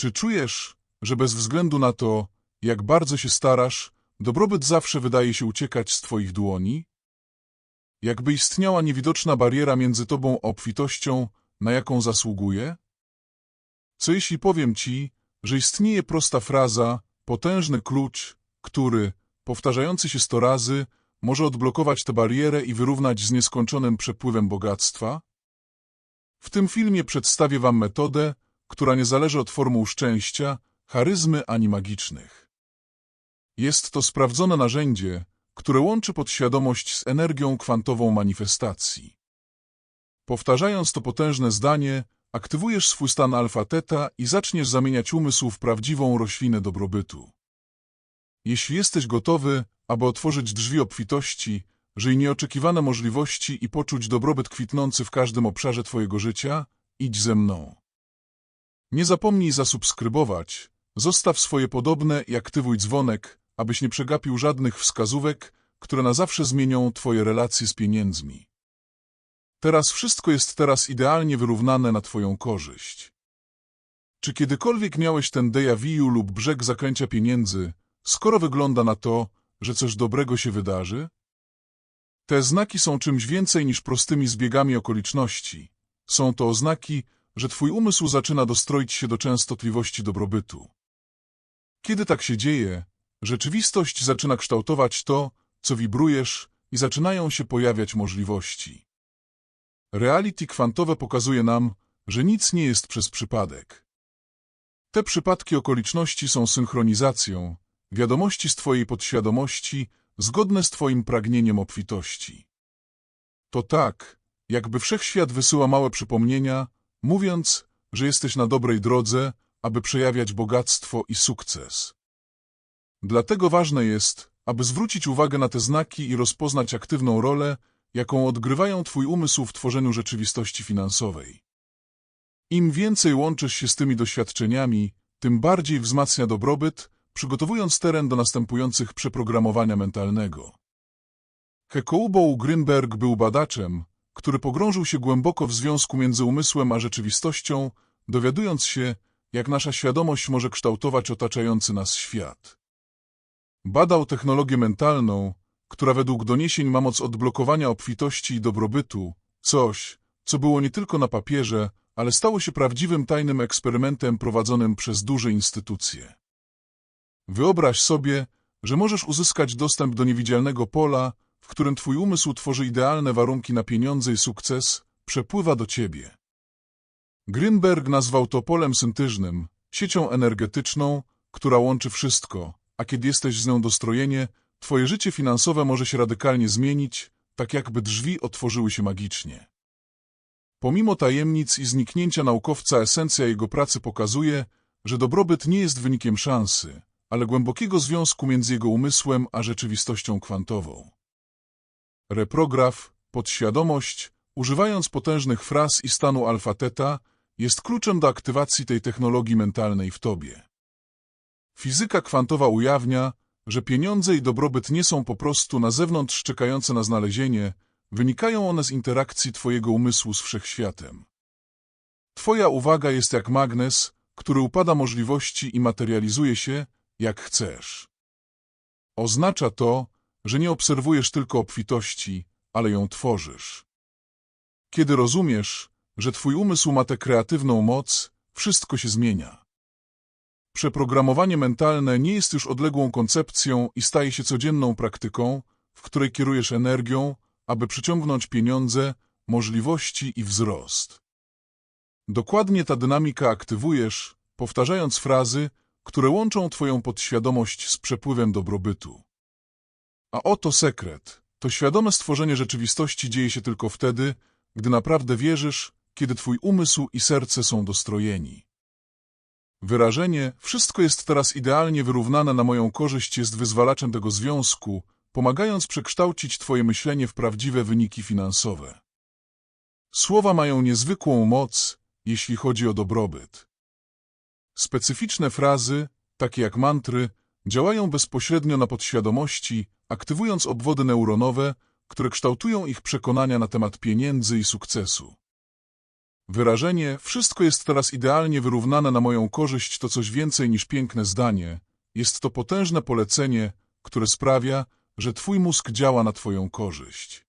Czy czujesz, że bez względu na to, jak bardzo się starasz, dobrobyt zawsze wydaje się uciekać z twoich dłoni? Jakby istniała niewidoczna bariera między tobą a obfitością, na jaką zasługuje? Co jeśli powiem ci, że istnieje prosta fraza, potężny klucz, który, powtarzający się sto razy, może odblokować tę barierę i wyrównać z nieskończonym przepływem bogactwa? W tym filmie przedstawię wam metodę, która nie zależy od formuł szczęścia, charyzmy ani magicznych. Jest to sprawdzone narzędzie, które łączy podświadomość z energią kwantową manifestacji. Powtarzając to potężne zdanie, aktywujesz swój stan alfa-teta i zaczniesz zamieniać umysł w prawdziwą roślinę dobrobytu. Jeśli jesteś gotowy, aby otworzyć drzwi obfitości, żyj nieoczekiwane możliwości i poczuć dobrobyt kwitnący w każdym obszarze Twojego życia, idź ze mną. Nie zapomnij zasubskrybować, zostaw swoje podobne i aktywuj dzwonek, abyś nie przegapił żadnych wskazówek, które na zawsze zmienią Twoje relacje z pieniędzmi. Teraz wszystko jest teraz idealnie wyrównane na Twoją korzyść. Czy kiedykolwiek miałeś ten deja vu lub brzeg zakręcia pieniędzy, skoro wygląda na to, że coś dobrego się wydarzy? Te znaki są czymś więcej niż prostymi zbiegami okoliczności. Są to oznaki, że Twój umysł zaczyna dostroić się do częstotliwości dobrobytu. Kiedy tak się dzieje, rzeczywistość zaczyna kształtować to, co wibrujesz i zaczynają się pojawiać możliwości. Reality kwantowe pokazuje nam, że nic nie jest przez przypadek. Te przypadki okoliczności są synchronizacją, wiadomości z Twojej podświadomości, zgodne z Twoim pragnieniem obfitości. To tak, jakby wszechświat wysyła małe przypomnienia, mówiąc, że jesteś na dobrej drodze, aby przejawiać bogactwo i sukces. Dlatego ważne jest, aby zwrócić uwagę na te znaki i rozpoznać aktywną rolę, jaką odgrywają Twój umysł w tworzeniu rzeczywistości finansowej. Im więcej łączysz się z tymi doświadczeniami, tym bardziej wzmacnia dobrobyt, przygotowując teren do następujących przeprogramowania mentalnego. Hekoubo Grimberg był badaczem, który pogrążył się głęboko w związku między umysłem a rzeczywistością, dowiadując się, jak nasza świadomość może kształtować otaczający nas świat. Badał technologię mentalną, która według doniesień ma moc odblokowania obfitości i dobrobytu, coś, co było nie tylko na papierze, ale stało się prawdziwym tajnym eksperymentem prowadzonym przez duże instytucje. Wyobraź sobie, że możesz uzyskać dostęp do niewidzialnego pola, którym twój umysł tworzy idealne warunki na pieniądze i sukces, przepływa do ciebie. Grinberg nazwał to polem syntyżnym, siecią energetyczną, która łączy wszystko, a kiedy jesteś z nią dostrojenie, twoje życie finansowe może się radykalnie zmienić, tak jakby drzwi otworzyły się magicznie. Pomimo tajemnic i zniknięcia naukowca esencja jego pracy pokazuje, że dobrobyt nie jest wynikiem szansy, ale głębokiego związku między jego umysłem a rzeczywistością kwantową. Reprograf, podświadomość, używając potężnych fraz i stanu alfa-teta, jest kluczem do aktywacji tej technologii mentalnej w tobie. Fizyka kwantowa ujawnia, że pieniądze i dobrobyt nie są po prostu na zewnątrz czekające na znalezienie, wynikają one z interakcji twojego umysłu z wszechświatem. Twoja uwaga jest jak magnes, który upada możliwości i materializuje się, jak chcesz. Oznacza to, że nie obserwujesz tylko obfitości, ale ją tworzysz. Kiedy rozumiesz, że twój umysł ma tę kreatywną moc, wszystko się zmienia. Przeprogramowanie mentalne nie jest już odległą koncepcją i staje się codzienną praktyką, w której kierujesz energią, aby przyciągnąć pieniądze, możliwości i wzrost. Dokładnie ta dynamika aktywujesz, powtarzając frazy, które łączą Twoją podświadomość z przepływem dobrobytu. A oto sekret. To świadome stworzenie rzeczywistości dzieje się tylko wtedy, gdy naprawdę wierzysz, kiedy Twój umysł i serce są dostrojeni. Wyrażenie wszystko jest teraz idealnie wyrównane na moją korzyść jest wyzwalaczem tego związku, pomagając przekształcić Twoje myślenie w prawdziwe wyniki finansowe. Słowa mają niezwykłą moc, jeśli chodzi o dobrobyt. Specyficzne frazy, takie jak mantry, działają bezpośrednio na podświadomości, aktywując obwody neuronowe, które kształtują ich przekonania na temat pieniędzy i sukcesu. Wyrażenie wszystko jest teraz idealnie wyrównane na moją korzyść to coś więcej niż piękne zdanie. Jest to potężne polecenie, które sprawia, że twój mózg działa na twoją korzyść.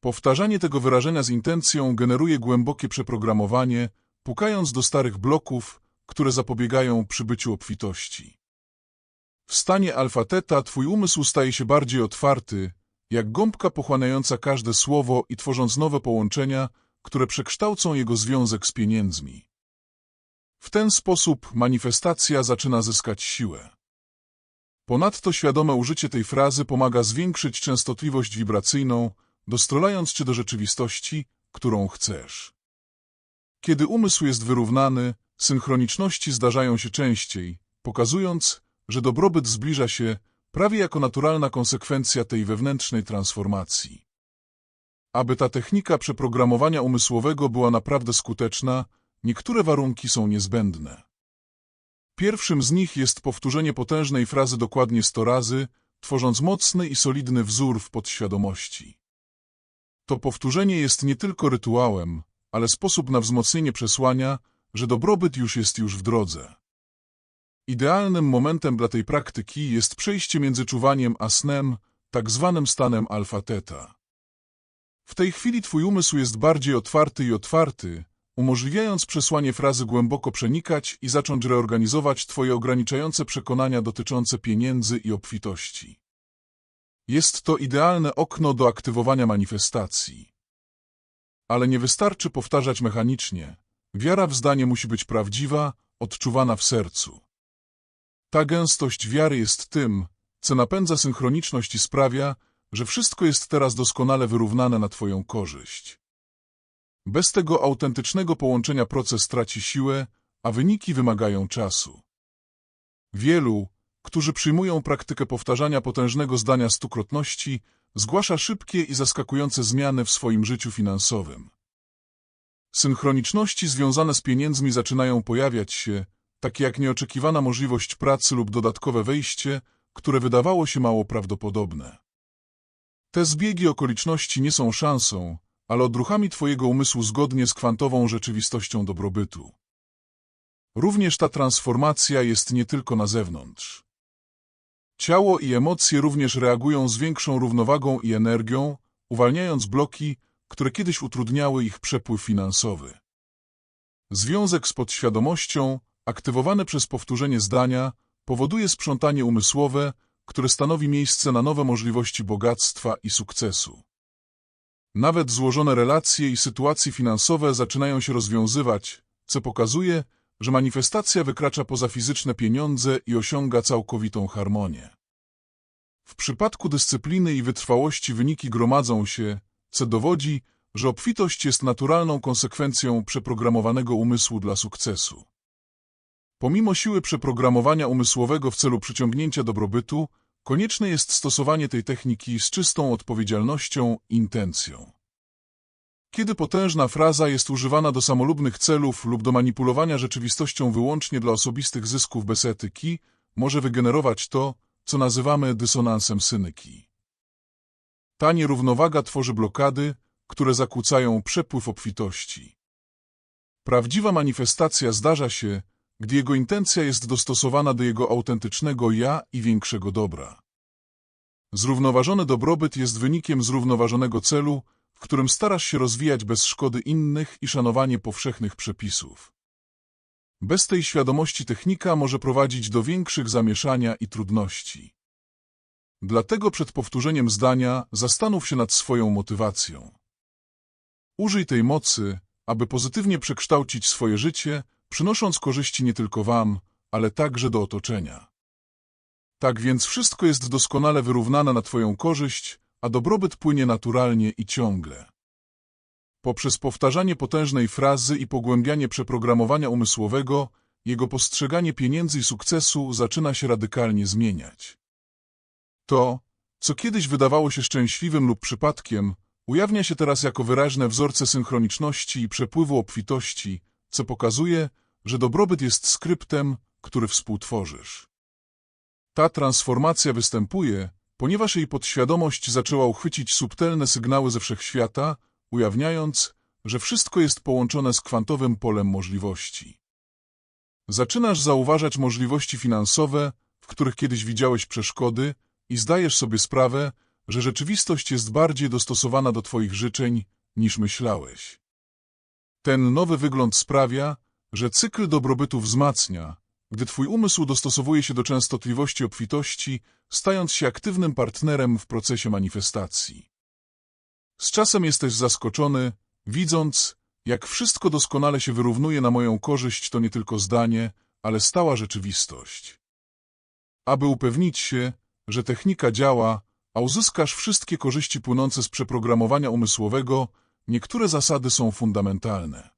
Powtarzanie tego wyrażenia z intencją generuje głębokie przeprogramowanie, pukając do starych bloków, które zapobiegają przybyciu obfitości. W stanie alfa-teta twój umysł staje się bardziej otwarty, jak gąbka pochłaniająca każde słowo i tworząc nowe połączenia, które przekształcą jego związek z pieniędzmi. W ten sposób manifestacja zaczyna zyskać siłę. Ponadto świadome użycie tej frazy pomaga zwiększyć częstotliwość wibracyjną, dostrolając cię do rzeczywistości, którą chcesz. Kiedy umysł jest wyrównany, synchroniczności zdarzają się częściej, pokazując, że dobrobyt zbliża się prawie jako naturalna konsekwencja tej wewnętrznej transformacji. Aby ta technika przeprogramowania umysłowego była naprawdę skuteczna, niektóre warunki są niezbędne. Pierwszym z nich jest powtórzenie potężnej frazy dokładnie 100 razy, tworząc mocny i solidny wzór w podświadomości. To powtórzenie jest nie tylko rytuałem, ale sposób na wzmocnienie przesłania, że dobrobyt już jest już w drodze. Idealnym momentem dla tej praktyki jest przejście między czuwaniem a snem, tak zwanym stanem alfa-teta. W tej chwili twój umysł jest bardziej otwarty i otwarty, umożliwiając przesłanie frazy głęboko przenikać i zacząć reorganizować twoje ograniczające przekonania dotyczące pieniędzy i obfitości. Jest to idealne okno do aktywowania manifestacji. Ale nie wystarczy powtarzać mechanicznie. Wiara w zdanie musi być prawdziwa, odczuwana w sercu. Ta gęstość wiary jest tym, co napędza synchroniczność i sprawia, że wszystko jest teraz doskonale wyrównane na Twoją korzyść. Bez tego autentycznego połączenia proces traci siłę, a wyniki wymagają czasu. Wielu, którzy przyjmują praktykę powtarzania potężnego zdania stukrotności, zgłasza szybkie i zaskakujące zmiany w swoim życiu finansowym. Synchroniczności związane z pieniędzmi zaczynają pojawiać się, takie jak nieoczekiwana możliwość pracy lub dodatkowe wejście, które wydawało się mało prawdopodobne. Te zbiegi okoliczności nie są szansą, ale odruchami Twojego umysłu zgodnie z kwantową rzeczywistością dobrobytu. Również ta transformacja jest nie tylko na zewnątrz. Ciało i emocje również reagują z większą równowagą i energią, uwalniając bloki, które kiedyś utrudniały ich przepływ finansowy. Związek z podświadomością, aktywowany przez powtórzenie zdania, powoduje sprzątanie umysłowe, które stanowi miejsce na nowe możliwości bogactwa i sukcesu. Nawet złożone relacje i sytuacje finansowe zaczynają się rozwiązywać, co pokazuje, że manifestacja wykracza poza fizyczne pieniądze i osiąga całkowitą harmonię. W przypadku dyscypliny i wytrwałości wyniki gromadzą się, co dowodzi, że obfitość jest naturalną konsekwencją przeprogramowanego umysłu dla sukcesu. Pomimo siły przeprogramowania umysłowego w celu przyciągnięcia dobrobytu, konieczne jest stosowanie tej techniki z czystą odpowiedzialnością i intencją. Kiedy potężna fraza jest używana do samolubnych celów lub do manipulowania rzeczywistością wyłącznie dla osobistych zysków bez etyki, może wygenerować to, co nazywamy dysonansem synyki. Ta nierównowaga tworzy blokady, które zakłócają przepływ obfitości. Prawdziwa manifestacja zdarza się, gdy jego intencja jest dostosowana do jego autentycznego ja i większego dobra. Zrównoważony dobrobyt jest wynikiem zrównoważonego celu, w którym starasz się rozwijać bez szkody innych i szanowanie powszechnych przepisów. Bez tej świadomości technika może prowadzić do większych zamieszania i trudności. Dlatego przed powtórzeniem zdania zastanów się nad swoją motywacją. Użyj tej mocy, aby pozytywnie przekształcić swoje życie, przynosząc korzyści nie tylko Wam, ale także do otoczenia. Tak więc wszystko jest doskonale wyrównane na Twoją korzyść, a dobrobyt płynie naturalnie i ciągle. Poprzez powtarzanie potężnej frazy i pogłębianie przeprogramowania umysłowego, jego postrzeganie pieniędzy i sukcesu zaczyna się radykalnie zmieniać. To, co kiedyś wydawało się szczęśliwym lub przypadkiem, ujawnia się teraz jako wyraźne wzorce synchroniczności i przepływu obfitości, co pokazuje, że dobrobyt jest skryptem, który współtworzysz. Ta transformacja występuje, ponieważ jej podświadomość zaczęła uchwycić subtelne sygnały ze wszechświata, ujawniając, że wszystko jest połączone z kwantowym polem możliwości. Zaczynasz zauważać możliwości finansowe, w których kiedyś widziałeś przeszkody i zdajesz sobie sprawę, że rzeczywistość jest bardziej dostosowana do Twoich życzeń niż myślałeś. Ten nowy wygląd sprawia, że cykl dobrobytu wzmacnia, gdy Twój umysł dostosowuje się do częstotliwości obfitości, stając się aktywnym partnerem w procesie manifestacji. Z czasem jesteś zaskoczony, widząc, jak wszystko doskonale się wyrównuje na moją korzyść to nie tylko zdanie, ale stała rzeczywistość. Aby upewnić się, że technika działa, a uzyskasz wszystkie korzyści płynące z przeprogramowania umysłowego, niektóre zasady są fundamentalne.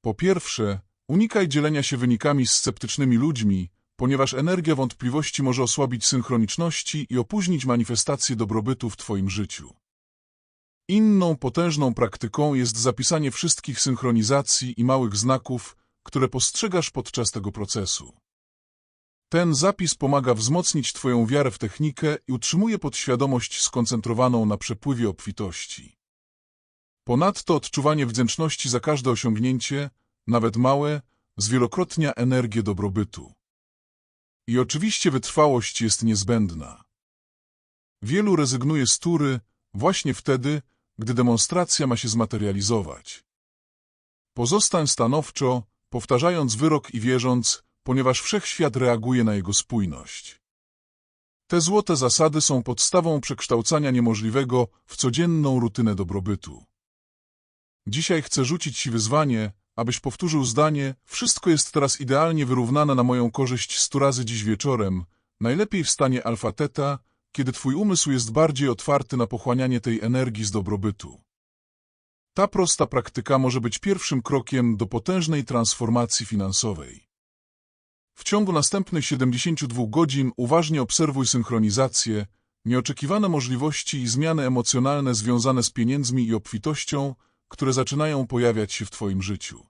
Po pierwsze, unikaj dzielenia się wynikami z sceptycznymi ludźmi, ponieważ energia wątpliwości może osłabić synchroniczności i opóźnić manifestację dobrobytu w Twoim życiu. Inną potężną praktyką jest zapisanie wszystkich synchronizacji i małych znaków, które postrzegasz podczas tego procesu. Ten zapis pomaga wzmocnić Twoją wiarę w technikę i utrzymuje podświadomość skoncentrowaną na przepływie obfitości. Ponadto odczuwanie wdzięczności za każde osiągnięcie, nawet małe, zwielokrotnia energię dobrobytu. I oczywiście wytrwałość jest niezbędna. Wielu rezygnuje z tury właśnie wtedy, gdy demonstracja ma się zmaterializować. Pozostań stanowczo, powtarzając wyrok i wierząc, ponieważ wszechświat reaguje na jego spójność. Te złote zasady są podstawą przekształcania niemożliwego w codzienną rutynę dobrobytu. Dzisiaj chcę rzucić Ci wyzwanie, abyś powtórzył zdanie Wszystko jest teraz idealnie wyrównane na moją korzyść stu razy dziś wieczorem, najlepiej w stanie alfa-teta, kiedy Twój umysł jest bardziej otwarty na pochłanianie tej energii z dobrobytu. Ta prosta praktyka może być pierwszym krokiem do potężnej transformacji finansowej. W ciągu następnych 72 godzin uważnie obserwuj synchronizację, nieoczekiwane możliwości i zmiany emocjonalne związane z pieniędzmi i obfitością, które zaczynają pojawiać się w Twoim życiu.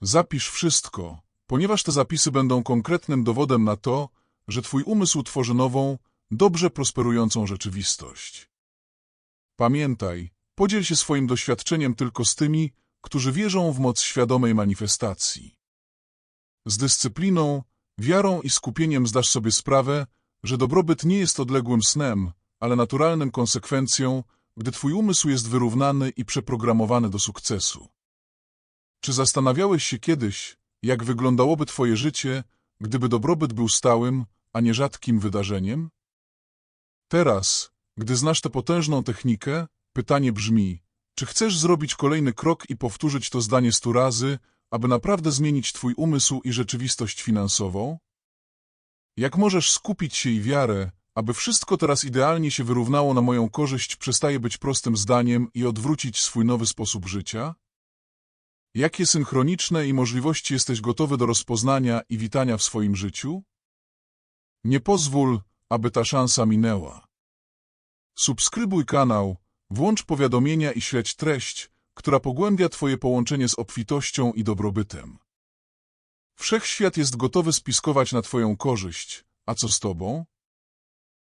Zapisz wszystko, ponieważ te zapisy będą konkretnym dowodem na to, że Twój umysł tworzy nową, dobrze prosperującą rzeczywistość. Pamiętaj, podziel się swoim doświadczeniem tylko z tymi, którzy wierzą w moc świadomej manifestacji. Z dyscypliną, wiarą i skupieniem zdasz sobie sprawę, że dobrobyt nie jest odległym snem, ale naturalnym konsekwencją, gdy twój umysł jest wyrównany i przeprogramowany do sukcesu. Czy zastanawiałeś się kiedyś, jak wyglądałoby twoje życie, gdyby dobrobyt był stałym, a nie rzadkim wydarzeniem? Teraz, gdy znasz tę potężną technikę, pytanie brzmi, czy chcesz zrobić kolejny krok i powtórzyć to zdanie stu razy, aby naprawdę zmienić twój umysł i rzeczywistość finansową? Jak możesz skupić się i wiarę, aby wszystko teraz idealnie się wyrównało na moją korzyść, przestaje być prostym zdaniem i odwrócić swój nowy sposób życia? Jakie synchroniczne i możliwości jesteś gotowy do rozpoznania i witania w swoim życiu? Nie pozwól, aby ta szansa minęła. Subskrybuj kanał, włącz powiadomienia i śledź treść, która pogłębia Twoje połączenie z obfitością i dobrobytem. Wszechświat jest gotowy spiskować na Twoją korzyść, a co z Tobą?